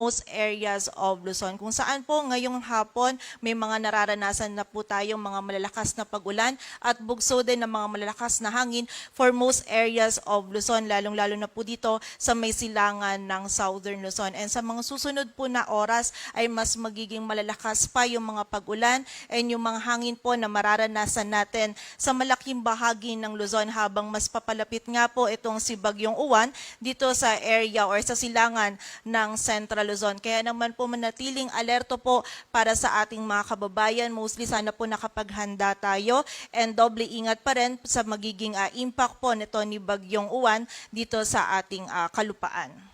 most areas of Luzon. Kung saan po ngayong hapon may mga nararanasan na po tayong mga malalakas na pagulan at bugso din ng mga malalakas na hangin for most areas of Luzon, lalong-lalo na po dito sa may silangan ng Southern Luzon. And sa mga susunod po na oras ay mas magiging malalakas pa yung mga pagulan and yung mga hangin po na mararanasan natin sa malaking bahagi ng Luzon habang mas papalapit nga po itong si Bagyong Uwan dito sa area or sa silangan ng Central Luzon. Kaya naman po manatiling alerto po para sa ating mga kababayan. Mostly sana po nakapaghanda tayo and doble ingat pa rin sa magiging ah, impact po nito ni Bagyong Uwan dito sa ating ah, kalupaan.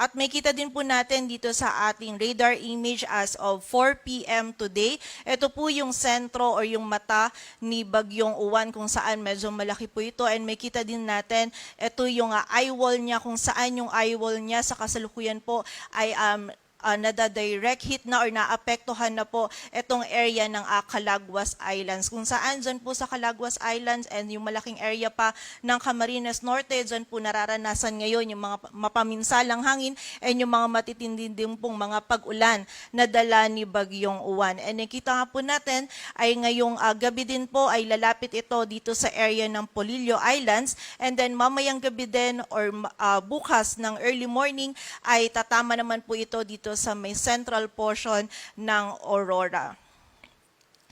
At may kita din po natin dito sa ating radar image as of 4 p.m. today. Ito po yung sentro or yung mata ni Bagyong Uwan kung saan medyo malaki po ito. And may kita din natin, ito yung ah, eye wall niya kung saan yung eye wall niya sa kasalukuyan po ay um, uh, nada-direct hit na or naapektuhan na po itong area ng ah, Calagwas Islands. Kung saan dyan po sa Calagwas Islands and yung malaking area pa ng Camarines Norte, dyan po nararanasan ngayon yung mga mapaminsalang hangin and yung mga matitindi din pong mga pag-ulan na dala ni Bagyong Uwan. And nakita nga po natin ay ngayong ah, gabi din po ay lalapit ito dito sa area ng Polillo Islands and then mamayang gabi din or ah, bukas ng early morning ay tatama naman po ito dito sa may central portion ng Aurora.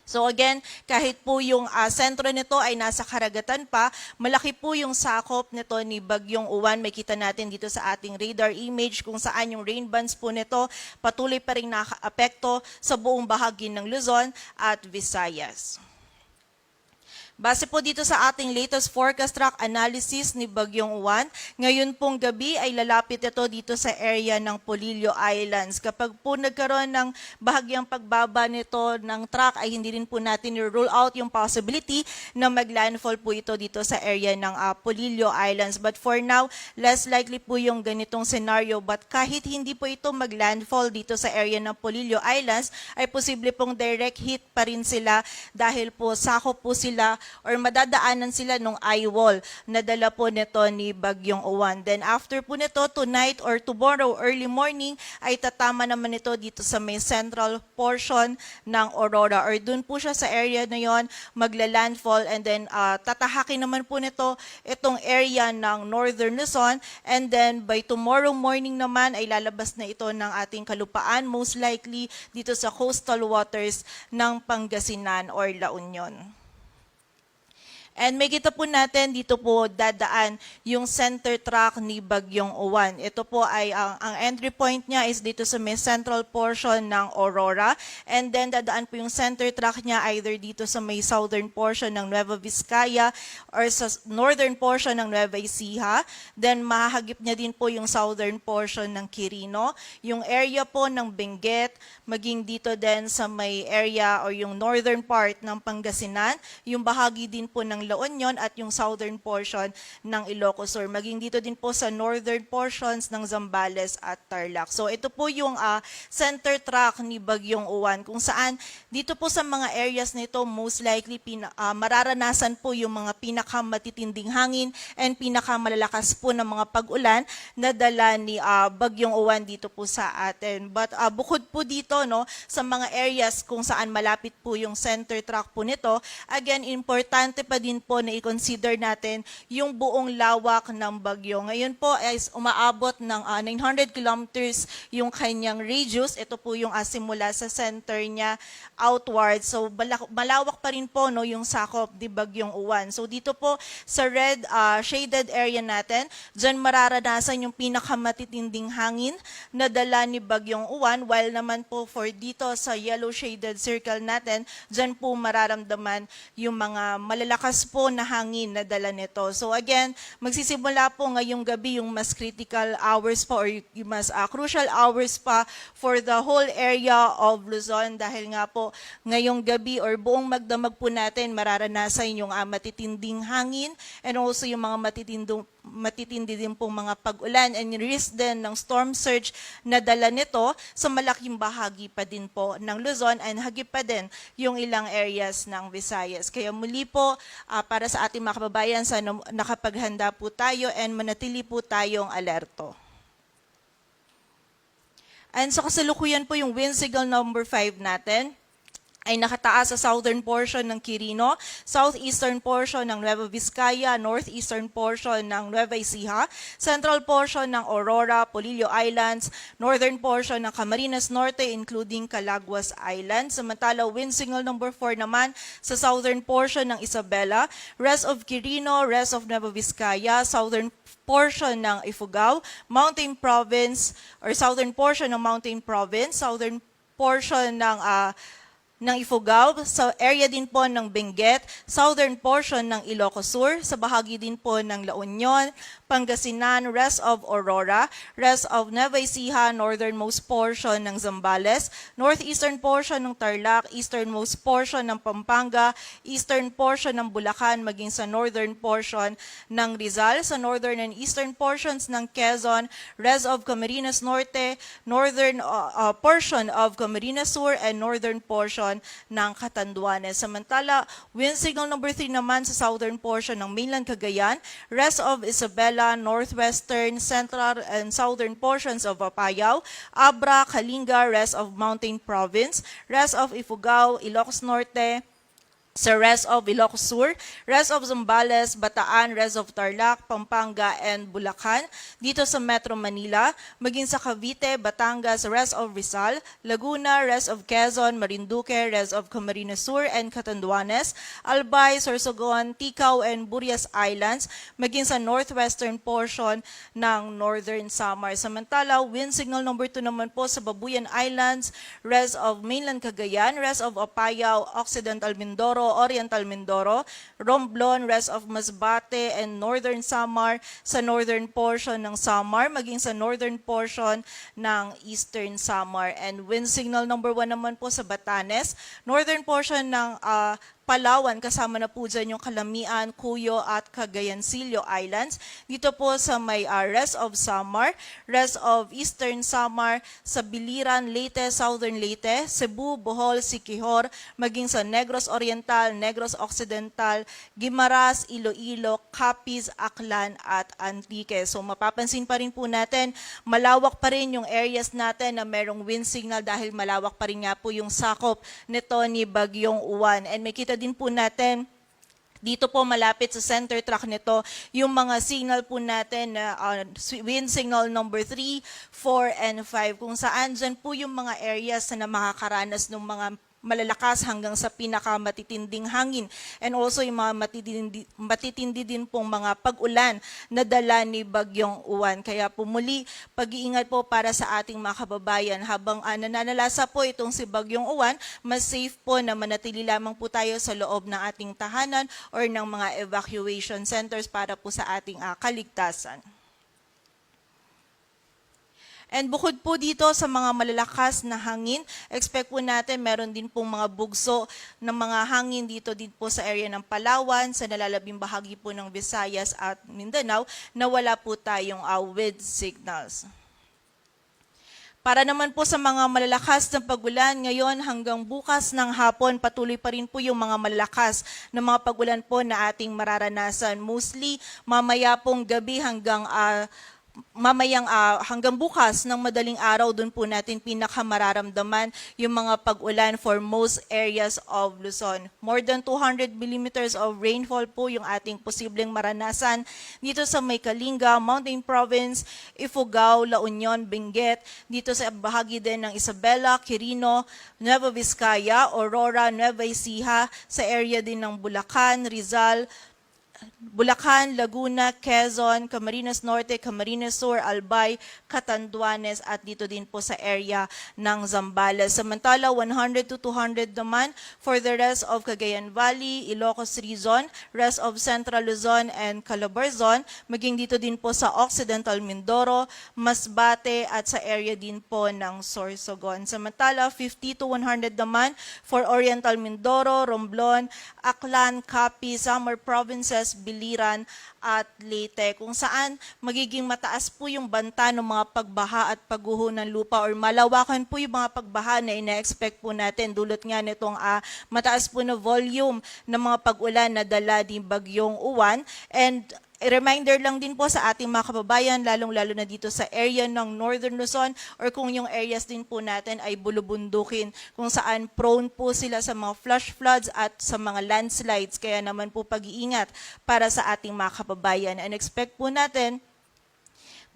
So again, kahit po yung ah, sentro nito ay nasa karagatan pa, malaki po yung sakop nito ni Bagyong Uwan. May kita natin dito sa ating radar image kung saan yung rain bands po nito patuloy pa rin nakaapekto sa buong bahagi ng Luzon at Visayas. Base po dito sa ating latest forecast track analysis ni Bagyong Uwan, ngayon pong gabi ay lalapit ito dito sa area ng Polillo Islands. Kapag po nagkaroon ng bahagyang pagbaba nito ng track ay hindi rin po natin rule out yung possibility na maglandfall po ito dito sa area ng ah, Polillo Islands. But for now, less likely po yung ganitong scenario. But kahit hindi po ito maglandfall dito sa area ng Polillo Islands, ay posible pong direct hit pa rin sila dahil po sakop po sila or madadaanan sila nung eye wall na dala po nito ni Bagyong Uwan. Then after po nito, tonight or tomorrow early morning, ay tatama naman ito dito sa may central portion ng Aurora or dun po siya sa area na yon magla-landfall and then ah, tatahakin naman po nito itong area ng Northern Luzon and then by tomorrow morning naman ay lalabas na ito ng ating kalupaan most likely dito sa coastal waters ng Pangasinan or La Union. And may kita po natin dito po dadaan yung center track ni Bagyong Uwan. Ito po ay ang, ang entry point niya is dito sa may central portion ng Aurora. And then dadaan po yung center track niya either dito sa may southern portion ng Nueva Vizcaya or sa northern portion ng Nueva Ecija. Then mahahagip niya din po yung southern portion ng Quirino. Yung area po ng Benguet, maging dito din sa may area or yung northern part ng Pangasinan. Yung bahagi din po ng La Union at yung southern portion ng Ilocos Sur. Maging dito din po sa northern portions ng Zambales at Tarlac. So ito po yung ah, center track ni Bagyong Uwan kung saan dito po sa mga areas nito most likely pina, ah, mararanasan po yung mga pinakamatitinding hangin and pinakamalalakas po ng mga pag-ulan na dala ni ah, Bagyong Uwan dito po sa atin. But ah, bukod po dito no sa mga areas kung saan malapit po yung center track po nito, again importante pa din po na i-consider natin yung buong lawak ng bagyo. Ngayon po ay umaabot ng ah, 900 kilometers yung kanyang radius. Ito po yung ah, simula sa center niya outward. So malawak pa rin po no yung sakop di bagyong uwan. So dito po sa red ah, shaded area natin, diyan mararanasan yung pinakamatitinding hangin na dala ni bagyong uwan while naman po for dito sa yellow shaded circle natin, diyan po mararamdaman yung mga malalakas po na hangin na dala nito. So again, magsisimula po ngayong gabi yung mas critical hours pa or yung mas ah, crucial hours pa for the whole area of Luzon dahil nga po ngayong gabi or buong magdamag po natin mararanasan yung ah, matitinding hangin and also yung mga matitindong matitindi din pong mga pag-ulan and risk din ng storm surge na dala nito sa malaking bahagi pa din po ng Luzon and hagip pa din yung ilang areas ng Visayas. Kaya muli po, ah, para sa ating mga kababayan, sana nakapaghanda po tayo and manatili po tayong alerto. And sa kasalukuyan po yung wind signal number 5 natin ay nakataas sa southern portion ng Quirino, southeastern portion ng Nueva Vizcaya, northeastern portion ng Nueva Ecija, central portion ng Aurora, Polillo Islands, northern portion ng Camarines Norte including Calaguas Island. Samantala, wind signal number 4 naman sa southern portion ng Isabela, rest of Quirino, rest of Nueva Vizcaya, southern portion ng Ifugao, Mountain Province or southern portion ng Mountain Province, southern portion ng ah, ng Ifugao, sa area din po ng Benguet, southern portion ng Ilocos Sur, sa bahagi din po ng La Union, Pangasinan, rest of Aurora, rest of Nueva Ecija, northernmost portion ng Zambales, northeastern portion ng Tarlac, easternmost portion ng Pampanga, eastern portion ng Bulacan, maging sa northern portion ng Rizal, sa northern and eastern portions ng Quezon, rest of Camarines Norte, northern uh, uh, portion of Camarines Sur, and northern portion ng Catanduanes. Samantala, wind signal number 3 naman sa southern portion ng mainland Cagayan, rest of Isabela, northwestern, central, and southern portions of Apayao, Abra, Kalinga, rest of Mountain Province, rest of Ifugao, Ilocos Norte, sa rest of Ilocos Sur, rest of Zambales, Bataan, rest of Tarlac, Pampanga, and Bulacan. Dito sa Metro Manila, maging sa Cavite, Batangas, rest of Rizal, Laguna, rest of Quezon, Marinduque, rest of Camarines Sur, and Catanduanes, Albay, Sorsogon, Ticao, and Burias Islands, maging sa northwestern portion ng Northern Samar. Samantala, wind signal number 2 naman po sa Babuyan Islands, rest of mainland Cagayan, rest of Apayao, Occidental Mindoro, Oriental Mindoro, Romblon, rest of Masbate, and Northern Samar sa northern portion ng Samar, maging sa northern portion ng Eastern Samar. And wind signal number 1 naman po sa Batanes, northern portion ng ah, Palawan, kasama na po dyan yung Kalamian, Cuyo at Cagayancillo Islands. Dito po sa may ah, rest of Samar, rest of Eastern Samar, sa Biliran, Leyte, Southern Leyte, Cebu, Bohol, Siquijor, maging sa Negros Oriental, Negros Occidental, Guimaras, Iloilo, Capiz, Aklan at Antique. So mapapansin pa rin po natin, malawak pa rin yung areas natin na merong wind signal dahil malawak pa rin nga po yung sakop nito ni Bagyong Uwan. And may kita din po natin dito po malapit sa center track nito, yung mga signal po natin na uh, wind signal number 3, 4, and 5, kung saan dyan po yung mga areas na makakaranas ng mga malalakas hanggang sa pinakamatitinding hangin. And also yung mga matitindi, matitindi din pong mga pag-ulan na dala ni Bagyong Uwan. Kaya po muli, pag-iingat po para sa ating mga kababayan habang uh, nananalasa po itong si Bagyong Uwan, mas safe po na manatili lamang po tayo sa loob ng ating tahanan or ng mga evacuation centers para po sa ating ah, kaligtasan. And bukod po dito sa mga malalakas na hangin, expect po natin meron din pong mga bugso ng mga hangin dito din po sa area ng Palawan, sa nalalabing bahagi po ng Visayas at Mindanao na wala po tayong uh, wind signals. Para naman po sa mga malalakas na pagulan, ngayon hanggang bukas ng hapon, patuloy pa rin po yung mga malalakas na mga pagulan po na ating mararanasan. Mostly, mamaya pong gabi hanggang ah, mamayang ah, hanggang bukas ng madaling araw, doon po natin pinakamararamdaman yung mga pag-ulan for most areas of Luzon. More than 200 millimeters of rainfall po yung ating posibleng maranasan dito sa May Kalinga, Mountain Province, Ifugao, La Union, Benguet, dito sa bahagi din ng Isabela, Quirino, Nueva Vizcaya, Aurora, Nueva Ecija, sa area din ng Bulacan, Rizal, Bulacan, Laguna, Quezon, Camarines Norte, Camarines Sur, Albay, Catanduanes at dito din po sa area ng Zambales. Samantala, 100 to 200 naman for the rest of Cagayan Valley, Ilocos Region, rest of Central Luzon and Calabarzon, maging dito din po sa Occidental Mindoro, Masbate at sa area din po ng Sorsogon. Samantala, 50 to 100 naman for Oriental Mindoro, Romblon, Aklan, Capi, Samar Provinces, Biliran at Leyte kung saan magiging mataas po yung banta ng mga pagbaha at pagguho ng lupa or malawakan po yung mga pagbaha na ina-expect po natin. Dulot nga nitong ah, mataas po na volume ng mga pag-ulan na dala ni Bagyong Uwan. And reminder lang din po sa ating mga kababayan, lalong-lalo na dito sa area ng Northern Luzon or kung yung areas din po natin ay bulubundukin kung saan prone po sila sa mga flash floods at sa mga landslides. Kaya naman po pag-iingat para sa ating mga kababayan. And expect po natin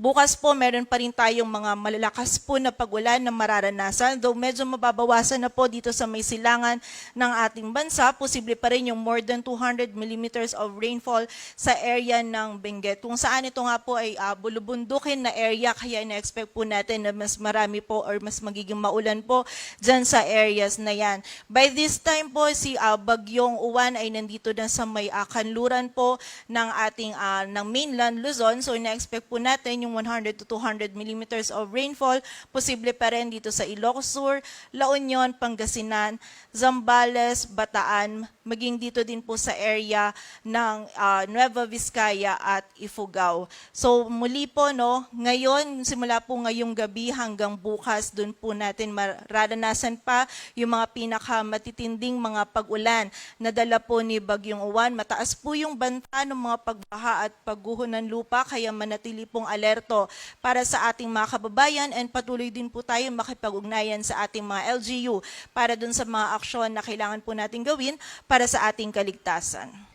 Bukas po, meron pa rin tayong mga malalakas po na pagulan na mararanasan. Though medyo mababawasan na po dito sa may silangan ng ating bansa, posible pa rin yung more than 200 millimeters of rainfall sa area ng Benguet. Kung saan ito nga po ay uh, bulubundukin na area, kaya na-expect po natin na mas marami po or mas magiging maulan po dyan sa areas na yan. By this time po, si uh, Bagyong Uwan ay nandito na sa may uh, kanluran po ng ating uh, ng mainland Luzon. So na-expect po natin yung 100 to 200 millimeters of rainfall. Posible pa rin dito sa Ilocos Sur, La Union, Pangasinan, Zambales, Bataan, maging dito din po sa area ng ah, Nueva Vizcaya at Ifugao. So muli po no, ngayon simula po ngayong gabi hanggang bukas doon po natin mararanasan pa yung mga pinakamatitinding mga pag-ulan na dala po ni Bagyong Uwan. Mataas po yung banta ng mga pagbaha at pagguho ng lupa kaya manatili pong alerto para sa ating mga kababayan and patuloy din po tayo makipag-ugnayan sa ating mga LGU para dun sa mga aksyon na kailangan po natin gawin para sa ating kaligtasan.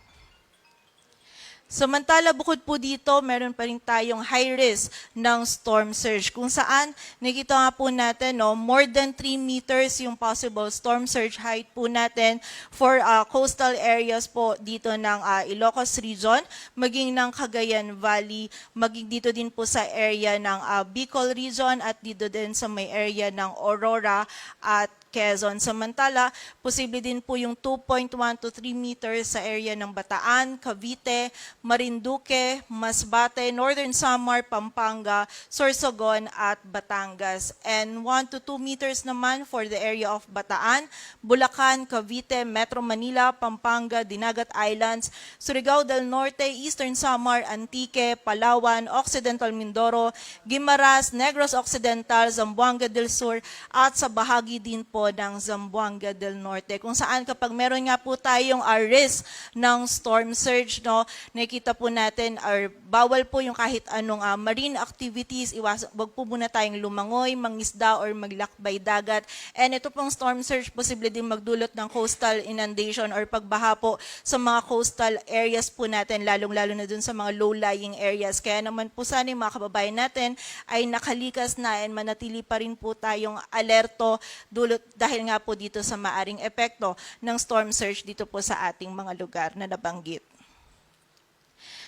Samantala, bukod po dito, meron pa rin tayong high risk ng storm surge kung saan nakita nga po natin no, more than 3 meters yung possible storm surge height po natin for uh, coastal areas po dito ng uh, Ilocos region, maging ng Cagayan Valley, maging dito din po sa area ng uh, Bicol region at dito din sa may area ng Aurora at Quezon. Samantala, posible din po yung 2.1 to 3 meters sa area ng Bataan, Cavite, Marinduque, Masbate, Northern Samar, Pampanga, Sorsogon at Batangas. And 1 to 2 meters naman for the area of Bataan, Bulacan, Cavite, Metro Manila, Pampanga, Dinagat Islands, Surigao del Norte, Eastern Samar, Antique, Palawan, Occidental Mindoro, Guimaras, Negros Occidental, Zamboanga del Sur at sa bahagi din po ng Zamboanga del Norte. Kung saan kapag meron nga po tayong uh, risk ng storm surge no nakita po natin or bawal po yung kahit anong uh, marine activities. Iwas wag po muna tayong lumangoy mangisda or maglakbay dagat. And ito pong storm surge posible din magdulot ng coastal inundation or pagbaha po sa mga coastal areas po natin lalong-lalo na dun sa mga low-lying areas. Kaya naman po sana yung mga kababayan natin ay nakalikas na and manatili pa rin po tayong alerto dulot dahil nga po dito sa maaring epekto ng storm surge dito po sa ating mga lugar na nabanggit.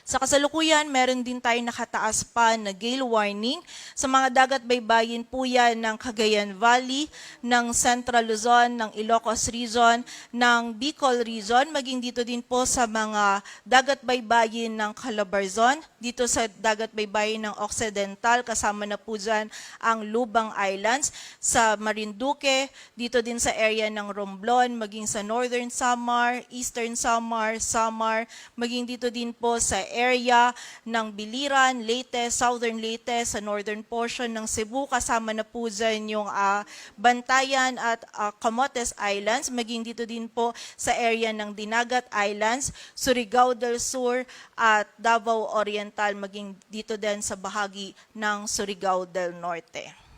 Sa kasalukuyan, meron din tayo nakataas pa na gale warning. Sa mga dagat baybayin po yan ng Cagayan Valley, ng Central Luzon, ng Ilocos Region, ng Bicol Region, maging dito din po sa mga dagat baybayin ng Calabarzon, dito sa dagat baybayin ng Occidental, kasama na po dyan ang Lubang Islands, sa Marinduque, dito din sa area ng Romblon, maging sa Northern Samar, Eastern Samar, Samar, maging dito din po sa area ng Biliran, Leyte, Southern Leyte, sa northern portion ng Cebu, kasama na po dyan yung ah, Bantayan at ah, Camotes Islands, maging dito din po sa area ng Dinagat Islands, Surigao del Sur at Davao Oriental, maging dito din sa bahagi ng Surigao del Norte.